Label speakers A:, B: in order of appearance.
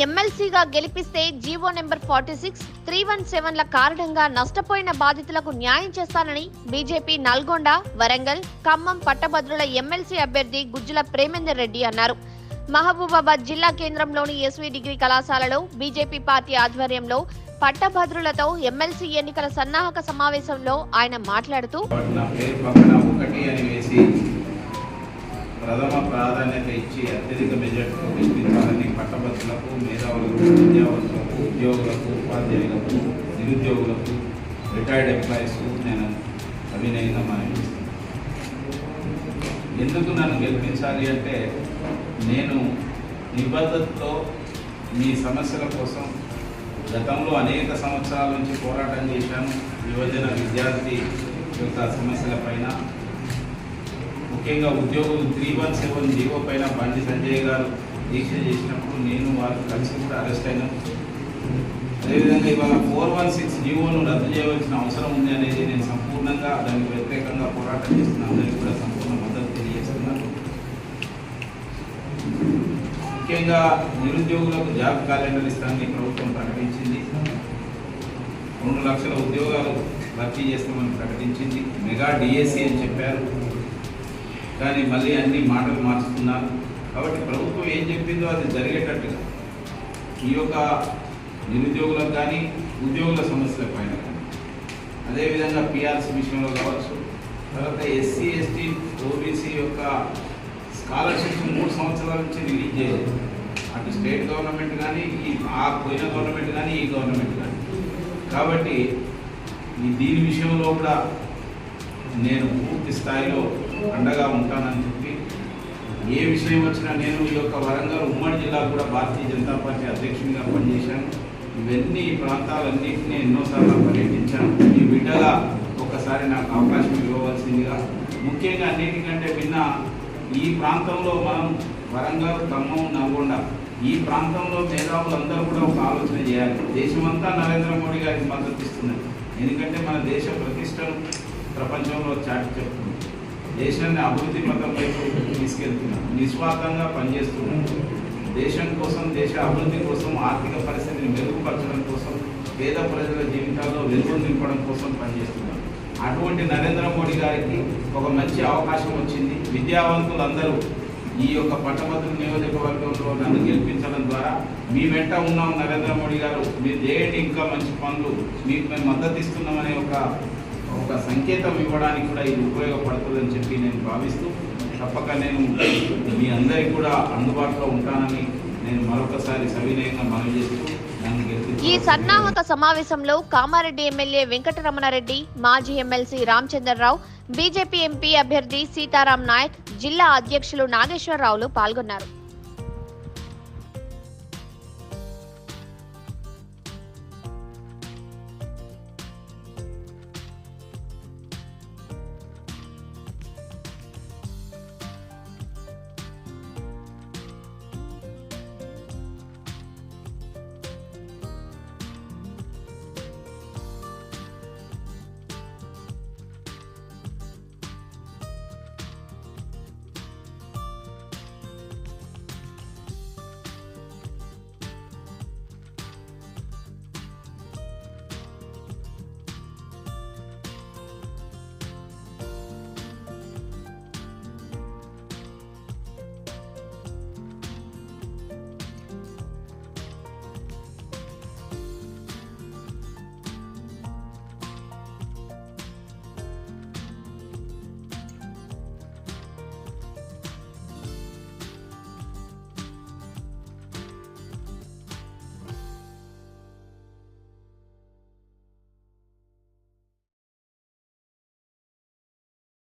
A: ఎమ్మెల్సీగా గెలిపిస్తే GO number forty six three one సెవెన్ల కారణంగా నష్టపోయిన బాధితులకు న్యాయం చేస్తానని బీజేపీ నల్గొండ వరంగల్ ఖమ్మం పట్టభద్రుల ఎమ్మెల్సీ అభ్యర్థి గుజ్జుల ప్రేమేందర్ రెడ్డి అన్నారు. మహబూబాబాద్ జిల్లా కేంద్రంలోని ఎస్వీ డిగ్రీ కళాశాలలో బీజేపీ పార్టీ ఆధ్వర్యంలో పట్టభద్రులతో ఎమ్మెల్సీ ఎన్నికల సన్నాహక సమావేశంలో ఆయన మాట్లాడుతూ
B: ప్రథమ ప్రాధాన్యత ఇచ్చి అత్యధిక మెజార్టీతో గెలిపించాలని పట్టభద్రులకు మేధావులకు విద్యావంతులకు ఉద్యోగులకు ఉపాధ్యాయులకు నిరుద్యోగులకు రిటైర్డ్ ఎంప్లాయీస్ నేను అవినయంగా మనం ఎందుకు నన్ను గెలిపించాలి అంటే నేను నిబద్ధతతో మీ సమస్యల కోసం గతంలో అనేక సంవత్సరాల నుంచి పోరాటం చేశాను. యువజన విద్యార్థి యొక్క సమస్యల పైన ముఖ్యంగా ఉద్యోగులు త్రీ వన్ సెవెన్ జీవో పైన బండి సంజయ్ గారు దీక్ష చేసినప్పుడు నేను వారు కలిసి కూడా అరెస్ట్ అయినాం. అదేవిధంగా ఇవాళ ఫోర్ వన్ సిక్స్ జీవోను రద్దు చేయవలసిన అవసరం ఉంది అనేది నేను సంపూర్ణంగా దానికి వ్యతిరేకంగా పోరాటం చేస్తున్న అందరికీ కూడా సంపూర్ణ మద్దతు తెలియజేస్తున్నాను. ముఖ్యంగా నిరుద్యోగులకు జాబ్ క్యాలెండర్ ఇస్తానని ప్రభుత్వం ప్రకటించింది. రెండు లక్షల ఉద్యోగాలు భర్తీ చేస్తామని ప్రకటించింది. మెగా డిఎస్సి అని చెప్పారు. కానీ మళ్ళీ అన్ని మాటలు మార్చుతున్నారు కాబట్టి ప్రభుత్వం ఏం చెప్పిందో అది జరిగేటట్టుగా. ఈ యొక్క నిరుద్యోగులకు కానీ ఉద్యోగుల సమస్యల పైన కానీ. అదేవిధంగా పిఆర్సీ విషయంలో కావచ్చు తర్వాత ఎస్సీ ఎస్టీ ఓబీసీ యొక్క స్కాలర్షిప్స్ మూడు సంవత్సరాల నుంచి రిలీజ్ చేయలేదు. అటు స్టేట్ గవర్నమెంట్ కానీ ఈ ఆ పోయిన గవర్నమెంట్ కానీ ఈ గవర్నమెంట్ కానీ. కాబట్టి ఈ దీని విషయంలో కూడా నేను పూర్తి స్థాయిలో అండగా ఉంటానని చెప్పి ఏ విషయం వచ్చినా నేను ఈ యొక్క వరంగల్ ఉమ్మడి జిల్లా కూడా భారతీయ జనతా పార్టీ అధ్యక్షునిగా పనిచేశాను. ఇవన్నీ ఈ ప్రాంతాలన్నింటినీ ఎన్నోసార్లు పర్యటించాను. ఈ బిడ్డగా ఒకసారి నాకు అవకాశం ఇవ్వవలసిందిగా ముఖ్యంగా అన్నిటికంటే భిన్న ఈ ప్రాంతంలో మనం వరంగల్ ఖమ్మం నల్గొండ ఈ ప్రాంతంలో మేధావులందరూ కూడా ఒక ఆలోచన చేయాలి. దేశమంతా నరేంద్ర మోడీ గారికి మద్దతు ఇస్తున్నారు ఎందుకంటే మన దేశ ప్రతిష్టను ప్రపంచంలో చాటి చెప్తుంది. దేశాన్ని అభివృద్ధి పథం వైపు తీసుకెళ్తున్నాం నిస్వార్థంగా పనిచేస్తున్నాం. దేశం కోసం దేశ అభివృద్ధి కోసం ఆర్థిక పరిస్థితిని మెరుగుపరచడం కోసం పేద ప్రజల జీవితాల్లో వెలుగు నింపడం కోసం పనిచేస్తున్నాం. అటువంటి నరేంద్ర మోడీ గారికి ఒక మంచి అవకాశం వచ్చింది. విద్యావంతులందరూ ఈ యొక్క పట్టభద్రుల నియోజకవర్గంలో నన్ను గెలిపించడం ద్వారా మీ వెంట ఉన్నాం నరేంద్ర మోడీ గారు. మీరు చేయండి ఇంకా మంచి పనులు. మీకు మేము మద్దతు ఇస్తున్నామనే ఒక ఒక సంకేతం ఇవ్వడానికి కూడా ఇది ఉపయోగపడుతుందని చెప్పి నేను భావిస్తూ తప్పక నేను మీ అందరికీ కూడా అందుబాటులో ఉంటానని నేను మరొకసారి సవినయంగా మనవి చేస్తూ
A: ఈ సన్నాహక సమావేశంలో కామారెడ్డి ఎమ్మెల్యే వెంకటరమణారెడ్డి మాజీ ఎమ్మెల్సీ రామచంద్రరావు బీజేపీ ఎంపీ అభ్యర్థి సీతారాం నాయక్ జిల్లా అధ్యక్షులు నాగేశ్వరరావులు పాల్గొన్నారు.